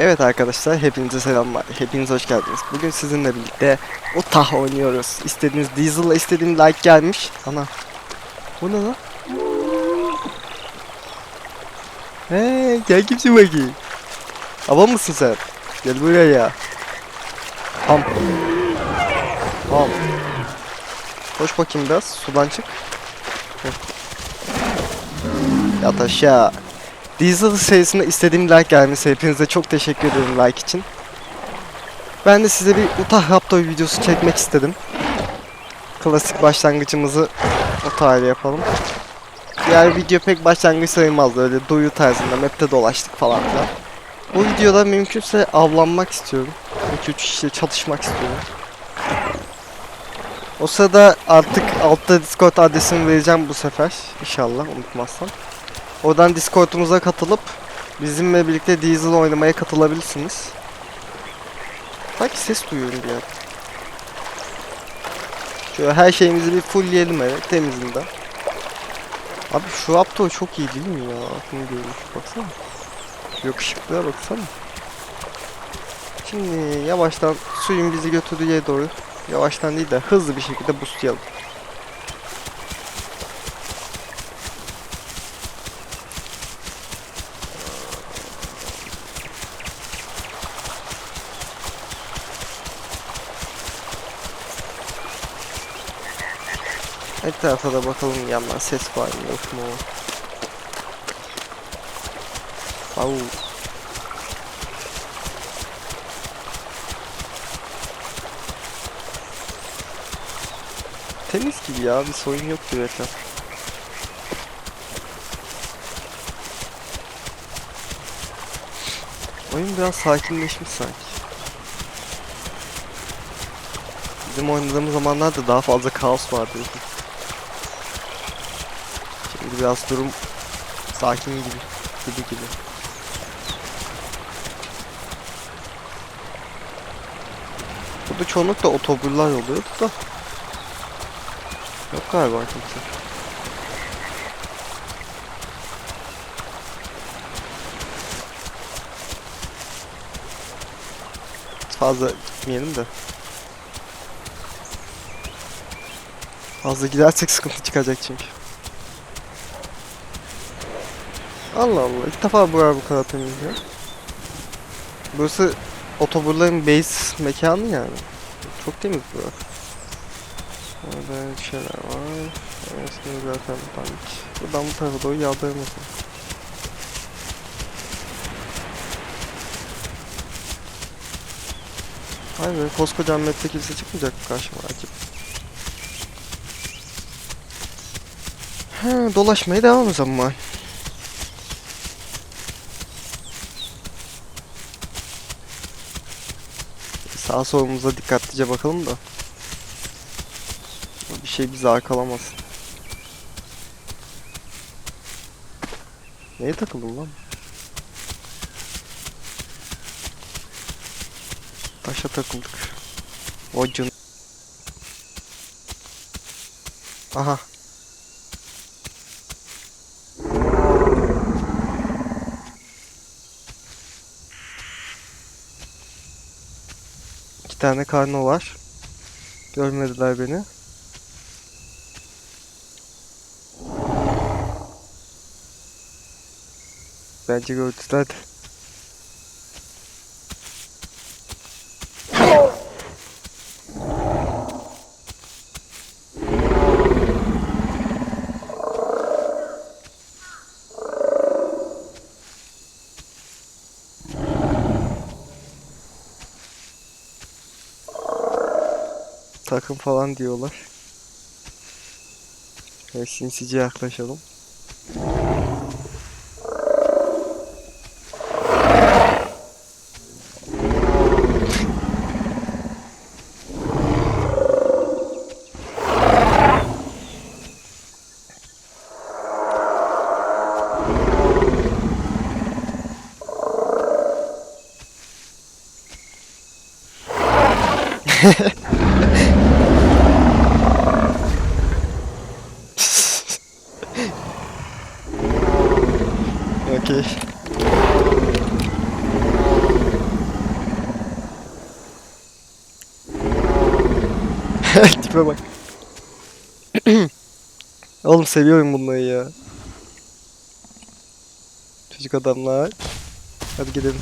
Evet arkadaşlar hepinize selamlar. Hepiniz hoş geldiniz. Bugün sizinle birlikte Utah oynuyoruz. İstediğiniz Diesel'la istediğim like gelmiş. Ana. Bu ne lan? Hey gel kimsin bakayım. Hava mısın sen? Gel buraya. Ham. Ham. Koş bakayım biraz. Sudan çık. Yat aşağı. Diesel serisinde istediğim like gelmesi hepinize çok teşekkür ederim like için. Ben de size bir Utah Raptor videosu çekmek istedim. Klasik başlangıcımızı Utah ile yapalım. Diğer video pek başlangıç sayılmazdı öyle duyu tarzında map'te dolaştık falan filan. Bu videoda mümkünse avlanmak istiyorum. 2-3 kişiyle çatışmak istiyorum. O sırada artık altta Discord adresimi vereceğim bu sefer. İnşallah unutmazsam. Oradan Discord'umuza katılıp bizimle birlikte Diesel oynamaya katılabilirsiniz. Sanki ses duyuyorum bir. Şöyle her şeyimizi bir fullleyelim evet temizinden. Abi şu Apto çok iyi değil mi ya? Aklını görmüş baksana. Yakışıklığa baksana. Şimdi yavaştan suyun bizi götürdüğü yere doğru yavaştan değil de hızlı bir şekilde boostlayalım. Etrafa da bakalım yandan ses var mı yok mu? Au. Temiz gibi ya bir sorun yok gibi etraf. Oyun biraz sakinleşmiş sanki. Bizim oynadığımız zamanlarda daha fazla kaos vardı. Şimdi biraz durum sakin gibi gibi gibi. Burada çoğunlukla otoburlar oluyor da. Yok galiba kimse. Fazla gitmeyelim de. Fazla gidersek sıkıntı çıkacak çünkü. Allah Allah ilk defa bu yer bu kadar temiz ya. Burası otoburların base mekanı yani. Çok temiz bu yer. Orada şeyler var. Orasını zaten panik. Buradan bu tarafa doğru yağdırmasın. Hayır be koskoca map'te kimse çıkmayacak karşıma acaba? He, dolaşmaya devam o zaman. Sağ solumuza dikkatlice bakalım da. Bir şey bizi arkalamasın. Neye takıldım lan? Taşa takıldık. Vay Aha. Tane karno var. Görmediler beni. Bence gördüler de. Takım falan diyorlar. Evet, sinsice yaklaşalım. Okey. Tipe bak. Oğlum seviyorum bunları ya. Çocuk adamlar. Hadi gidelim.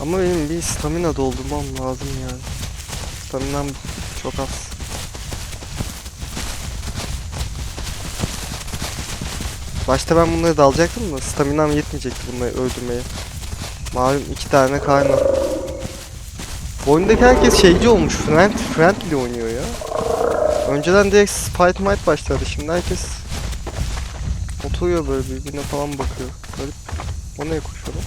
Ama benim bir stamina doldurmam lazım yani. Staminam çok az. Başta ben bunları dalacaktım da staminam yetmeyecekti bunları öldürmeye. Malum iki tane karnı. Bu oyundaki herkes şeyci olmuş. Friend, friendly oynuyor ya. Önceden direkt fight might başladı. Şimdi herkes oturuyor böyle birbirine falan bakıyor. Garip. O neye koşuyor lan?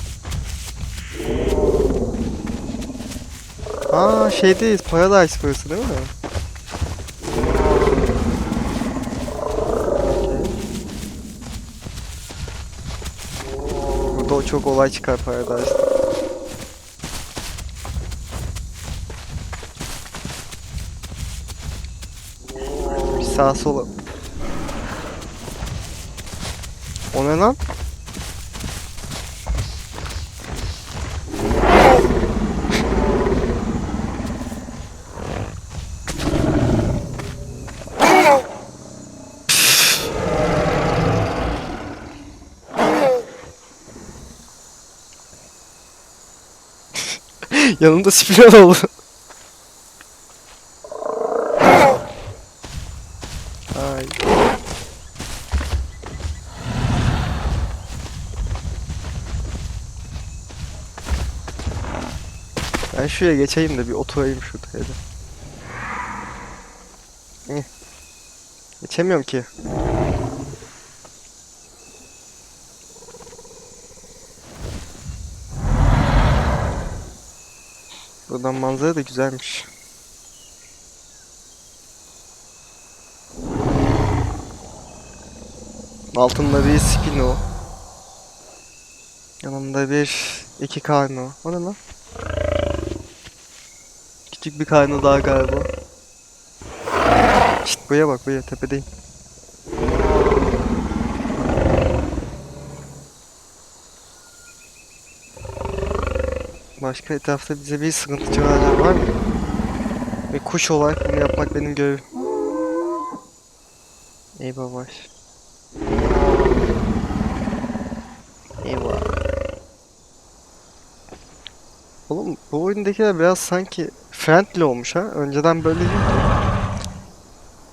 Aa şeydeyiz. Paradise burası değil mi? Çok olay çıkar Paradise'da. Bir sağa sola. O ne lan? Yanımda spiral oldu. Ay. Ben şuraya geçeyim de bir oturayım şurada hele. Eh. Geçemiyorum ki. Buradan manzara da güzelmiş. Altında bir Spino. Yanımda bir iki karno. O ne lan? Küçük bir karno daha galiba. Şşt buraya bak buraya tepedeyim. Başka etrafta bize bir sıkıntı çıkaracak var mı? Ve kuş olarak bunu yapmak benim görevim. Eyvah baş. Eyvah. Oğlum bu oyundakiler biraz sanki friendly olmuş ha. Önceden böyle değildi.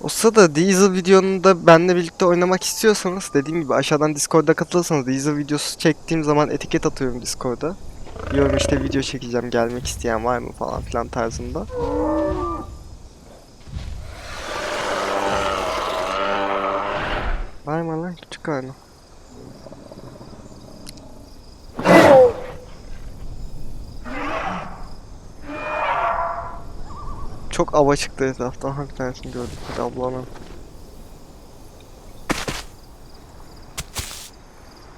O sırada Diesel videonun da benimle birlikte oynamak istiyorsanız dediğim gibi aşağıdan Discord'da katılırsanız Diesel videosu çektiğim zaman etiket atıyorum Discord'da. Diyorum işte video çekeceğim gelmek isteyen var mı falan filan tarzında. Var mı lan küçük karnı? Çok ava çıktı etraftan. Hangi tanesini gördük? Hadi ablanın.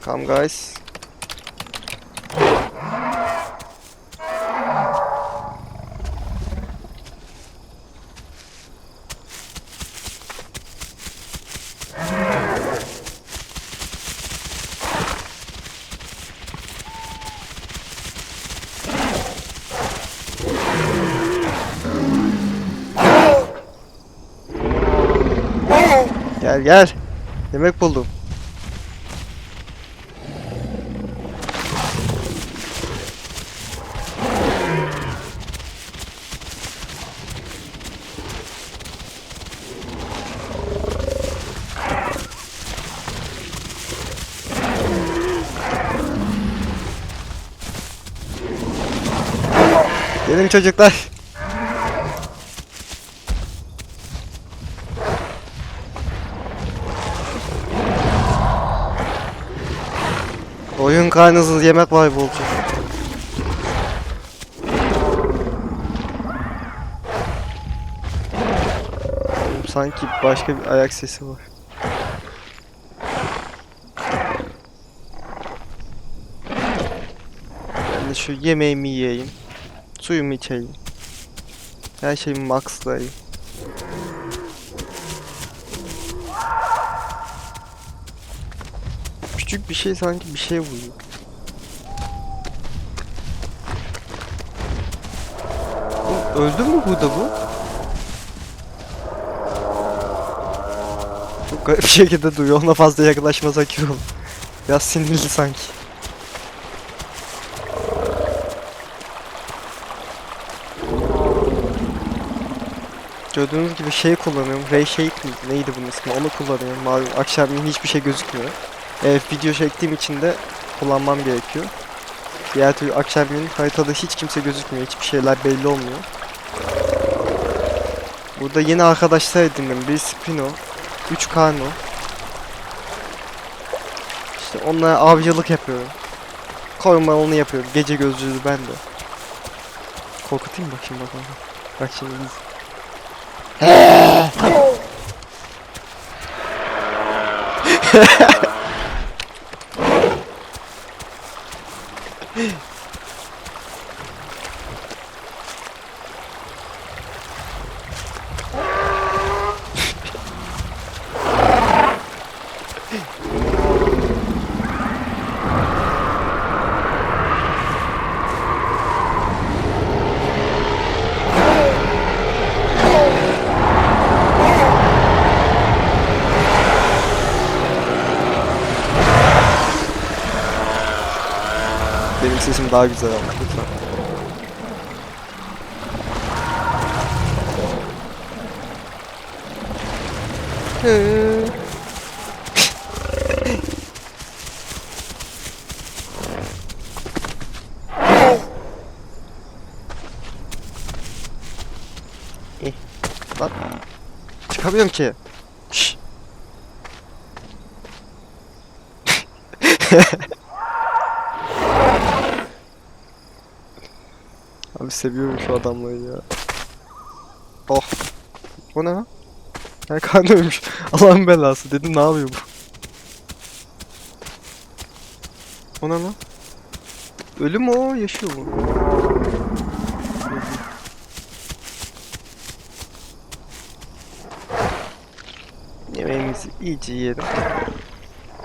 Come guys. Gel gel. Yemek buldum. Gelin çocuklar. Kaynasız yemek var bolca. Sanki başka bir ayak sesi var. Ben de şu yemeğimi yiyeyim. Suyumu içeyim. Her şeyimi maxlayayım. Küçük bir şey sanki bir şey vuruyor. Öldü mü burada bu? Çok garip bir şekilde duruyor. Ona fazla yaklaşmasak iyi olur. Sinirli sanki. Gördüğünüz gibi şey kullanıyorum. Ray Shade mi? Neydi bunun ismi? Onu kullanıyorum. Malum akşamleyin hiçbir şey gözükmüyor. Evet video çektiğim için de kullanmam gerekiyor. Diğer türlü akşamleyin haritada hiç kimse gözükmüyor. Hiçbir şeyler belli olmuyor. Burada yeni arkadaşlar edindim. Bir Spino, 3 Kano. İşte onlara avcılık yapıyorum. Koruma onu yapıyorum. Gece gözlüğü ben de. Korkutayım bak şimdi bakalım. Bak şimdi biz. Eh, Lan. Çıkamıyorum ki. Şşş. Abi seviyorum şu adamları ya. Oh. Bu ne lan? Ya kan ölmüş. Allah'ın belası. Dedim ne yapıyor bu? O ne lan? Ölü mü o? Yaşıyor mu? Yemeğimizi iyice yiyelim.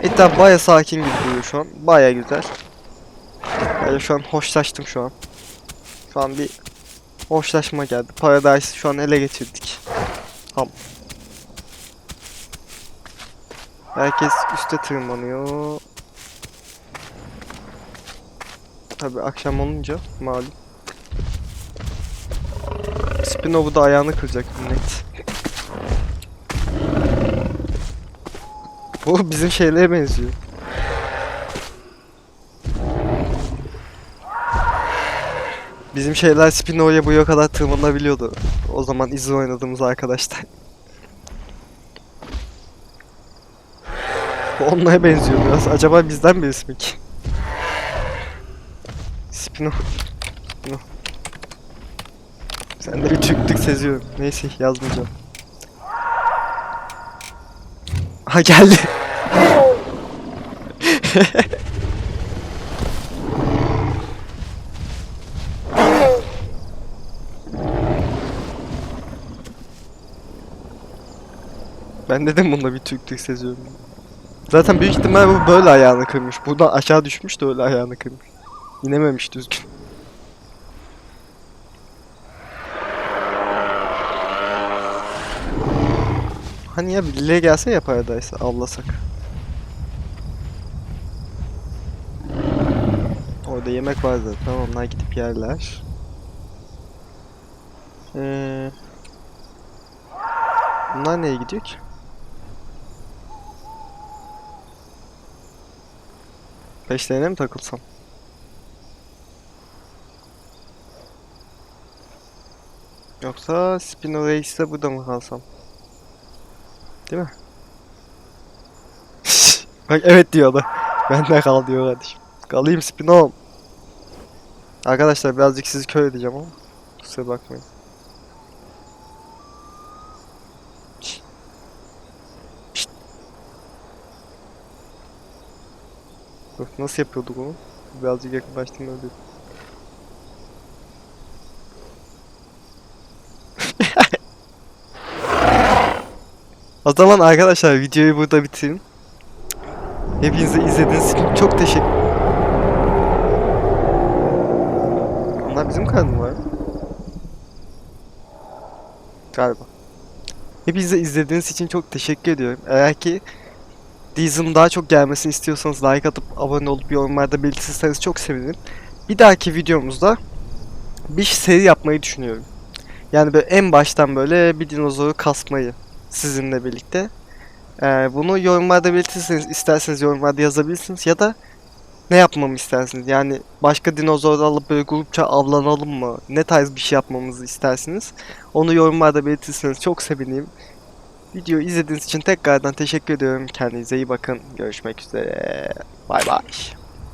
Etraf baya sakin gibi duruyor şu an. Baya güzel. Yani şu an hoşlaştım şu an. Şu an bir hoşlaşma geldi. Paradise'ı şu an ele geçirdik. Tam. Herkes üste tırmanıyor. Tabi akşam olunca malum. Spinovu da ayağını kıracak net. Bu bizim şeylere benziyor. Bizim şeyler Spino'ya bu kadar tırmanabiliyordu. O zaman izin oynadığımız arkadaşlar. Onlara benziyor biraz. Acaba bizden birisi mi ki? Spino. Spino. Sende bir Türklük seziyorum. Neyse yazmayacağım. Ha geldi. Ben dedim bunda bir Türklük seziyorum. Zaten büyük ihtimal bu böyle ayağını kırmış. Buradan aşağı düşmüş de öyle ayağını kırmış. İnememiş düzgün. Hani ya birileri gelse ya Paradise avlasak. Orada yemek var zaten. Onlar gidip yerler. Ee, bunlar nereye gidiyor ki? Peşlerine mi takılsam? Yoksa Spino Race'de burada mı kalsam? Değil mi? Bak evet diyor da. Bende kal diyor kardeşim. Kalayım Spino. Arkadaşlar birazcık sizi kör edeceğim ama. Kusura bakmayın. Dur, nasıl yapıyorduk onu? Birazcık yakınlaştım öyle. O zaman arkadaşlar videoyu burada bitireyim. Hepinize izlediğiniz için çok teşekkür Bunlar bizim kanal mı var? galiba. Hepinize izlediğiniz için çok teşekkür ediyorum. Eğer ki Dizim daha çok gelmesini istiyorsanız like atıp abone olup yorumlarda belirtirseniz çok sevinirim. Bir dahaki videomuzda bir seri yapmayı düşünüyorum. Yani böyle en baştan böyle bir dinozoru kasmayı sizinle birlikte. Ee, bunu yorumlarda belirtirseniz isterseniz yorumlarda yazabilirsiniz ya da ne yapmamı istersiniz? Yani başka dinozorları alıp böyle grupça avlanalım mı? Ne tarz bir şey yapmamızı istersiniz? Onu yorumlarda belirtirseniz çok sevinirim. Videoyu izlediğiniz için tekrardan teşekkür ediyorum. Kendinize iyi bakın. Görüşmek üzere. Bay bay.